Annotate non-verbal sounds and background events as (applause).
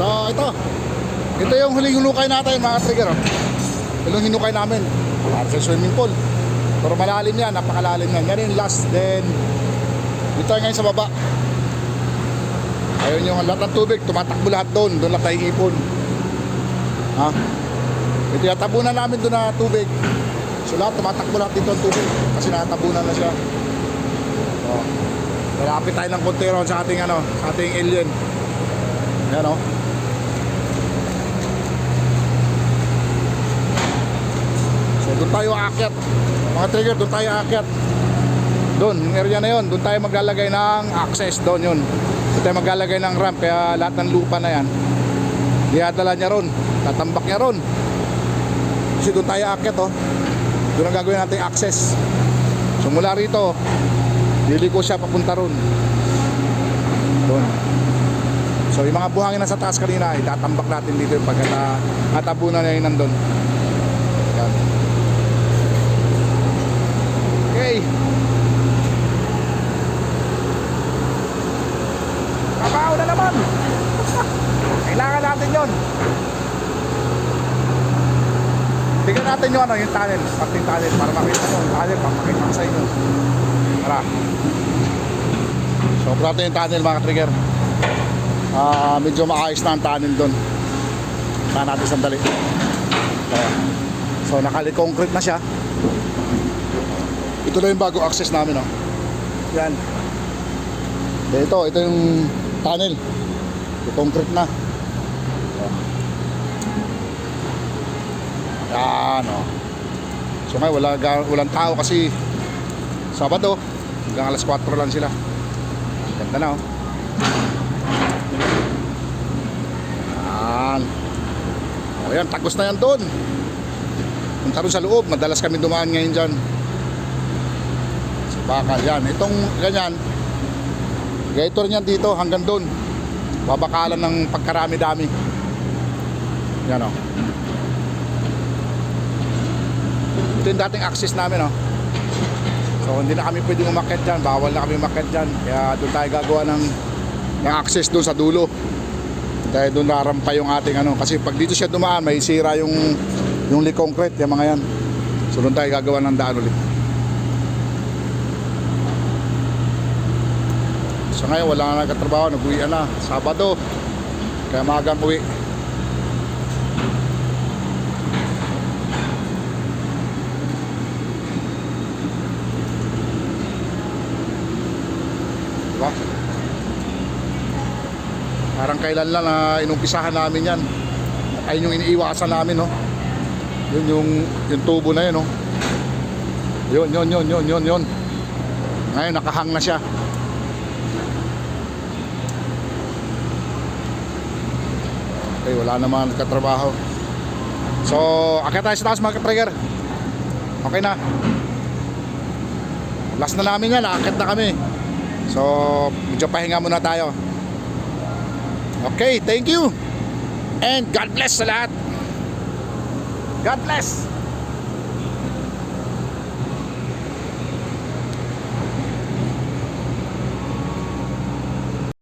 So, ito. Ito yung huling hinukay natin, mga trigger. oh. Ito yung hinukay namin. Para sa swimming pool. Pero malalim yan, napakalalim yan. Yan yung last. Then, dito tayo ngayon sa baba. Ayun yung lahat ng tubig, tumatakbo lahat doon. Doon lahat tayo ipon. Ha? Ito yung tabunan namin doon na tubig. So lahat tumatakbo lahat dito ang tubig. Kasi nakatabunan na siya. So, malapit tayo ng konti ron sa ating ano, sa ating alien. Yan o. So doon tayo aakyat. Mga trigger, doon tayo aakyat. Doon, yung area na yun, doon tayo maglalagay ng access doon yun. Doon tayo maglalagay ng ramp, kaya lahat ng lupa na yan, diadala niya ron, tatambak niya ron. Kasi doon tayo aakyat oh. Doon ang gagawin nating access. So mula rito, liliko siya papunta ron. Doon. So yung mga buhangin na sa taas kanina, itatambak natin dito yung pagkata atabunan na yun nandun. Yan. Okay. Trabaho na naman. (laughs) Kailangan natin yon. Tingnan natin yung ano, yung tunnel, parting tunnel para makita mo yung tunnel, papakita ko sa inyo. Tara. So, natin yung tunnel mga trigger. Ah, medyo maayos na ang tunnel doon. Tingnan natin sandali. So, nakali-concrete na siya. Ito na yung bago access namin, oh. Yan. Eh, Ito, ito yung tunnel. Yung concrete na. Yan, oh. So ngayon, wala, walang tao kasi Sabado, hanggang alas 4 lang sila. Ganda na, oh. Yan. O yan, tagos na yan doon. Punta rin sa loob, madalas kami dumaan ngayon dyan. Sa bakal, yan. Itong ganyan, ganito rin yan dito hanggang doon. Babakalan ng pagkarami-dami. Yan, oh. Ito yung dating access namin, oh. So hindi na kami pwedeng umakyat dyan, bawal na kami umakyat dyan. Kaya doon tayo gagawa ng, ng access doon sa dulo. Dahil doon narampa yung ating ano. Kasi pag dito siya dumaan, may sira yung, yung lee concrete, yung mga yan. So doon tayo gagawa ng daan ulit. So ngayon wala na nagkatrabaho, nag-uwi na. Sabado. Kaya magang uwi. Diba? Parang kailan lang na inumpisahan namin yan. Ayun yung iniiwasan namin, no? Yun yung, yung tubo na yun, no? Yun, yun, yun, yun, yun, yun. Ngayon, nakahang na siya. Okay, wala naman katrabaho. So, akit tayo sa taas mga trigger. Okay na. Last na namin yan, akit na kami. So, medyo pahinga muna tayo. Okay, thank you. And God bless sa lahat. God bless.